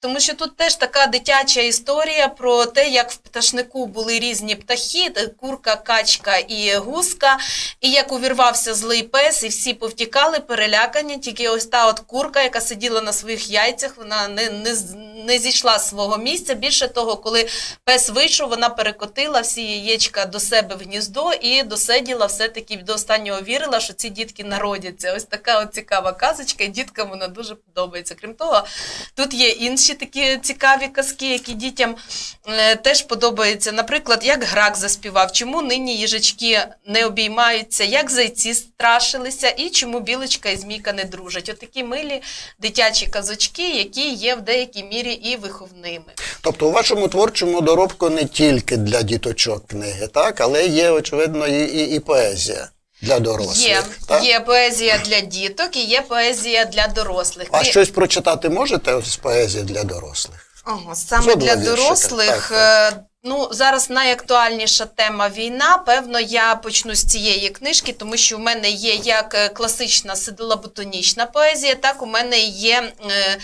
Тому що тут теж така дитяча історія про те, як в пташнику були різні птахи: курка, качка і гуска, і як увірвався злий пес, і всі повтікали, перелякані. Тільки ось та от курка, яка сиділа на своїх яйцях, вона не, не, не зійшла з свого місця. Більше того, коли пес вийшов, вона перекотила всі яєчка до себе в гніздо і досиділа все-таки до останнього вірила, що ці дітки народяться. Ось така от цікава казочка, і діткам вона дуже подобається. Крім того, тут є інші такі цікаві казки, які дітям е, теж подобаються. Наприклад, як грак заспівав, чому нині їжачки не обіймаються, як зайці страшилися, і чому білочка і змійка не дружать. От такі милі дитячі казочки, які є в деякій мірі і виховними. Тобто у вашому творчому доробку не тільки для діточок книги, так, але є, очевидно, і, і, і поезія для дорослих. Є, так? є поезія для діток і є поезія для дорослих. А Крі- щось прочитати можете з поезії для дорослих? Ого, саме Зо для дорослих. так, е, Ну, зараз найактуальніша тема війна. Певно, я почну з цієї книжки, тому що в мене є як е, класична сидилоботонічна поезія, так у мене є е,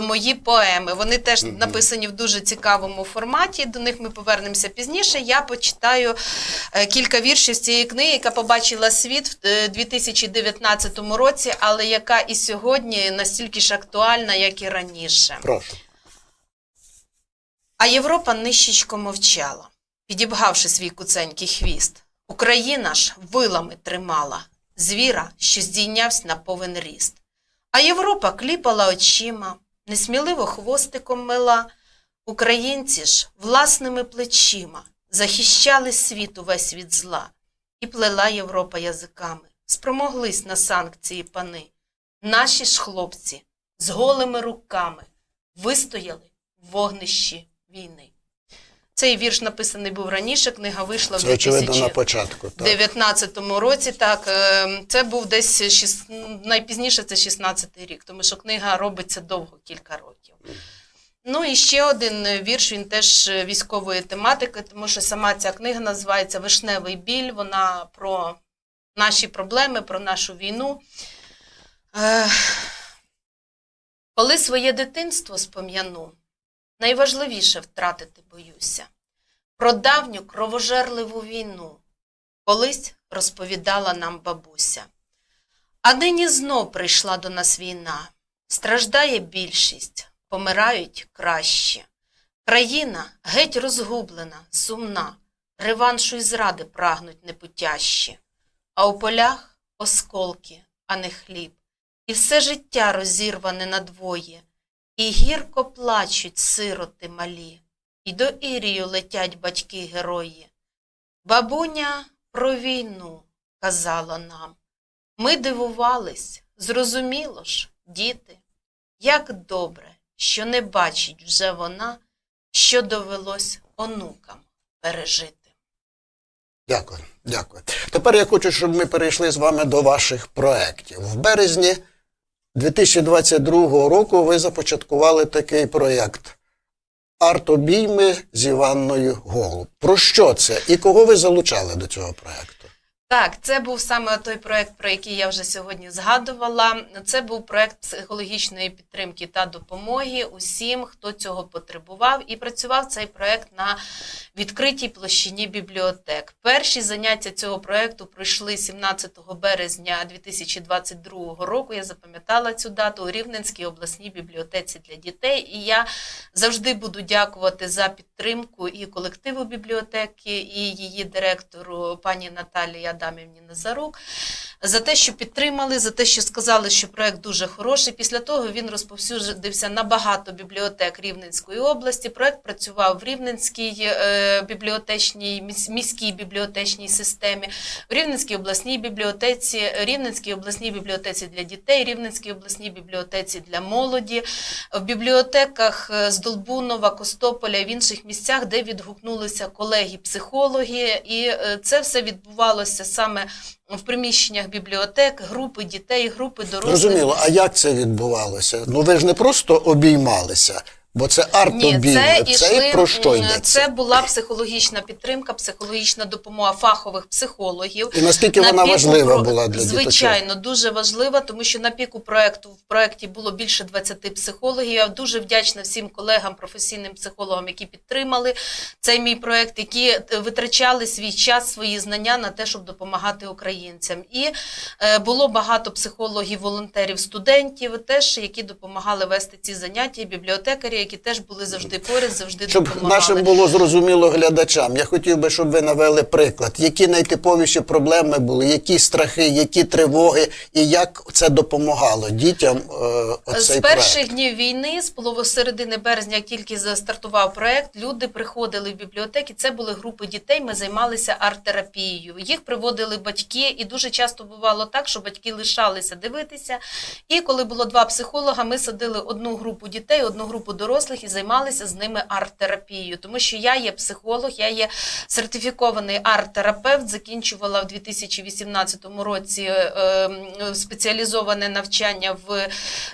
мої поеми. Вони теж написані в дуже цікавому форматі. До них ми повернемося пізніше. Я почитаю е, кілька віршів з цієї книги, яка побачила світ в е, 2019 році, але яка і сьогодні настільки ж актуальна, як і раніше. Прошу. А Європа нищечко мовчала, підібгавши свій куценький хвіст. Україна ж вилами тримала звіра, що здійнявся на повен ріст. А Європа кліпала очима, несміливо хвостиком мила. Українці ж власними плечима захищали світ увесь від зла, і плела Європа язиками, спромоглись на санкції пани. Наші ж хлопці з голими руками вистояли в вогнищі війни. Цей вірш написаний був раніше, книга вийшла в Це очевидно 2000 на початку. Так. 19-му році. Так, е, це був десь шіс- найпізніше це 16-й рік, тому що книга робиться довго, кілька років. Ну і ще один вірш, він теж військової тематики, тому що сама ця книга називається Вишневий біль. Вона про наші проблеми, про нашу війну. Е, Коли своє дитинство спом'яну, найважливіше втратити боюся. Про давню кровожерливу війну колись розповідала нам бабуся. А нині знов прийшла до нас війна. Страждає більшість, помирають кращі. Країна геть розгублена, сумна, реваншу й зради прагнуть непутящі. А у полях осколки, а не хліб, і все життя розірване надвоє, і гірко плачуть сироти малі, і до Ірію летять батьки герої. Бабуня про війну казала нам. Ми дивувались, зрозуміло ж, діти, як добре, що не бачить вже вона, що довелось онукам пережити. Дякую, дякую. Тепер я хочу, щоб ми перейшли з вами до ваших проєктів. В березні 2022 року ви започаткували такий проєкт Артобійми з Іванною Голуб. Про що це і кого ви залучали до цього проєкту? Так, це був саме той проект, про який я вже сьогодні згадувала. Це був проект психологічної підтримки та допомоги усім, хто цього потребував, і працював цей проект на відкритій площині бібліотек. Перші заняття цього проекту пройшли 17 березня 2022 року. Я запам'ятала цю дату у Рівненській обласній бібліотеці для дітей. І я завжди буду дякувати за підтримку і колективу бібліотеки, і її директору пані Наталії Адамівні Назарук за те, що підтримали, за те, що сказали, що проект дуже хороший. Після того він розповсюдився на багато бібліотек Рівненської області. Проект працював в Рівненській е, бібліотечній міс- міській бібліотечній системі, в Рівненській обласній бібліотеці, Рівненській обласній бібліотеці для дітей, Рівненській обласній бібліотеці для молоді, в бібліотеках е, з Долбунова, Костополя в інших місцях, де відгукнулися колеги-психологи, і е, це все відбувалося саме в приміщеннях бібліотек, групи дітей, групи дорослих. Зрозуміло, а як це відбувалося? Ну ви ж не просто обіймалися. Бо це Ні, артобійми. це Це, про що йдеться? Це була психологічна підтримка, психологічна допомога фахових психологів. І наскільки На вона піку важлива була для діточок? Звичайно, дуже важлива, тому що на піку проекту в проекті було більше 20 психологів. Я дуже вдячна всім колегам, професійним психологам, які підтримали цей мій проект, які е, витрачали свій час, свої знання на те, щоб допомагати українцям. І е, було багато психологів, волонтерів, студентів, теж які допомагали вести ці заняття, і бібліотекарі, які теж були завжди поряд, завжди Щоб допомагали. нашим було зрозуміло глядачам, я хотів би, щоб ви навели приклад, які найтиповіші проблеми були, які страхи, які тривоги, і як це допомагало дітям. Е, оцей З проект. перших днів війни, з полови середини березня, як тільки застартував проект, люди приходили в бібліотеки. Це були групи дітей. Ми займалися арт-терапією. Їх приводили батьки, і дуже часто бувало так, що батьки лишалися дивитися. І коли було два психолога, ми садили одну групу дітей, одну групу дорослих і займалися з ними арт-терапією. Тому що я є психолог, я є сертифікований арт-терапевт. Закінчувала в 2018 році е, спеціалізоване навчання в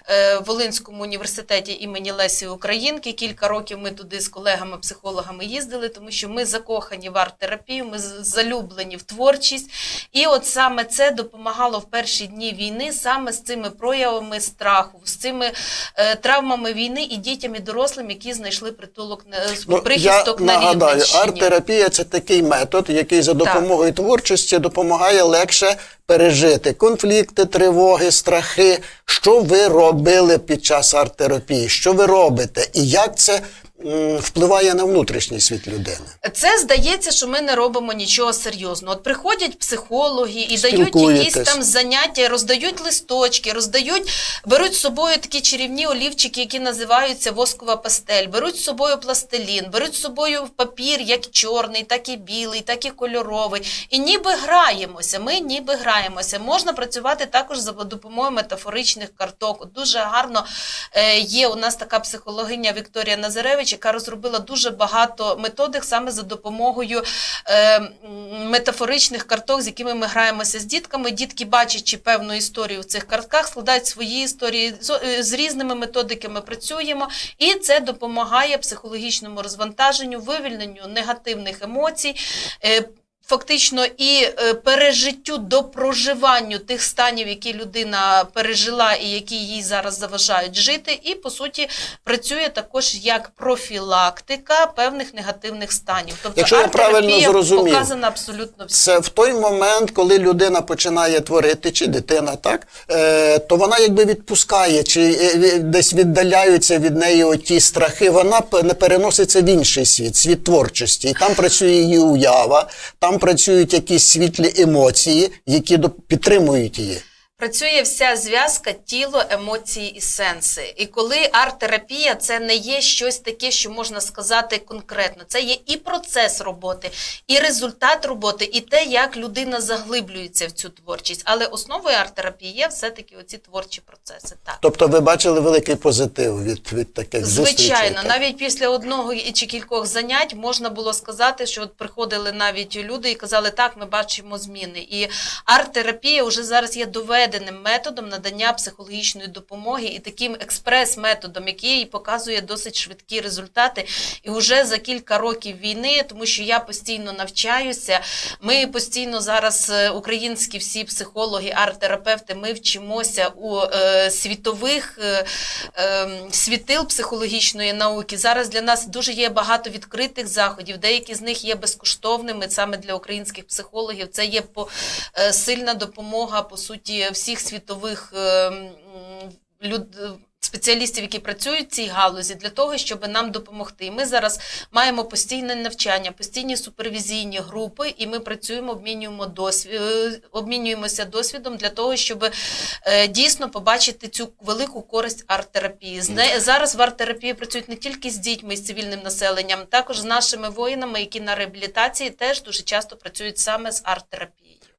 е, Волинському університеті імені Лесі Українки. Кілька років ми туди з колегами-психологами їздили, тому що ми закохані в арт-терапію, ми залюблені в творчість. І от саме це допомагало в перші дні війни, саме з цими проявами страху, з цими е, травмами війни і дітям і дорослим, які знайшли притулок на Ну, прихисток я на нагадаю, Рівненщині. арт-терапія це такий метод, який за допомогою творчості допомагає легше пережити конфлікти, тривоги, страхи. Що ви робили під час арт-терапії? Що ви робите? І як це впливає на внутрішній світ людини? Це здається, що ми не робимо нічого серйозного. От приходять психологи і дають якісь там заняття, роздають листочки, роздають, беруть з собою такі чарівні олівчики, які називаються воскова пастель, беруть з собою пластилін, беруть з собою папір, як чорний, так і білий, так і кольоровий. І ніби граємося. Ми ніби граємося. Можна працювати також за допомогою метафоричних карток. Дуже гарно е, є у нас така психологиня Вікторія Назаревич, яка розробила дуже багато методик саме за допомогою е, метафоричних карток, з якими ми граємося з дітками. Дітки, бачачи певну історію в цих картках, складають свої історії з, е, різними методиками. Працюємо, і це допомагає психологічному розвантаженню, вивільненню негативних емоцій. е, Фактично і е, пережиттю до проживанню тих станів, які людина пережила і які їй зараз заважають жити, і по суті працює також як профілактика певних негативних станів. Тобто Якщо я правильно зрозумів, показана абсолютно всім. Це в той момент, коли людина починає творити, чи дитина, так, е, то вона якби відпускає, чи е, десь віддаляються від неї оті страхи, вона переноситься в інший світ, світ творчості. І там працює її уява, там працюють якісь світлі емоції, які підтримують її. Працює вся зв'язка тіло, емоції і сенси. І коли арт-терапія це не є щось таке, що можна сказати конкретно. Це є і процес роботи, і результат роботи, і те, як людина заглиблюється в цю творчість. Але основою арт-терапії є все-таки оці творчі процеси. Так. Тобто ви бачили великий позитив від, від таких зустрічей. Звичайно, так? навіть після одного чи кількох занять можна було сказати, що от приходили навіть люди і казали, так, ми бачимо зміни. І арт-терапія вже зараз є доведеним методом надання психологічної допомоги і таким експрес-методом, який показує досить швидкі результати. І вже за кілька років війни, тому що я постійно навчаюся. Ми постійно зараз, е, українські всі психологи, арт-терапевти, ми вчимося у е, світових е, е, світил психологічної науки. Зараз для нас дуже є багато відкритих заходів. Деякі з них є безкоштовними саме для українських психологів. Це є по, е, сильна допомога по суті всіх світових е, люд. Спеціалістів, які працюють в цій галузі, для того, щоб нам допомогти. Ми зараз маємо постійне навчання, постійні супервізійні групи, і ми працюємо, обмінюємо досвід, обмінюємося досвідом для того, щоб е, дійсно побачити цю велику користь арт-терапії. Зараз в арт-терапії працюють не тільки з дітьми, з цивільним населенням, також з нашими воїнами, які на реабілітації теж дуже часто працюють саме з арт-терапією.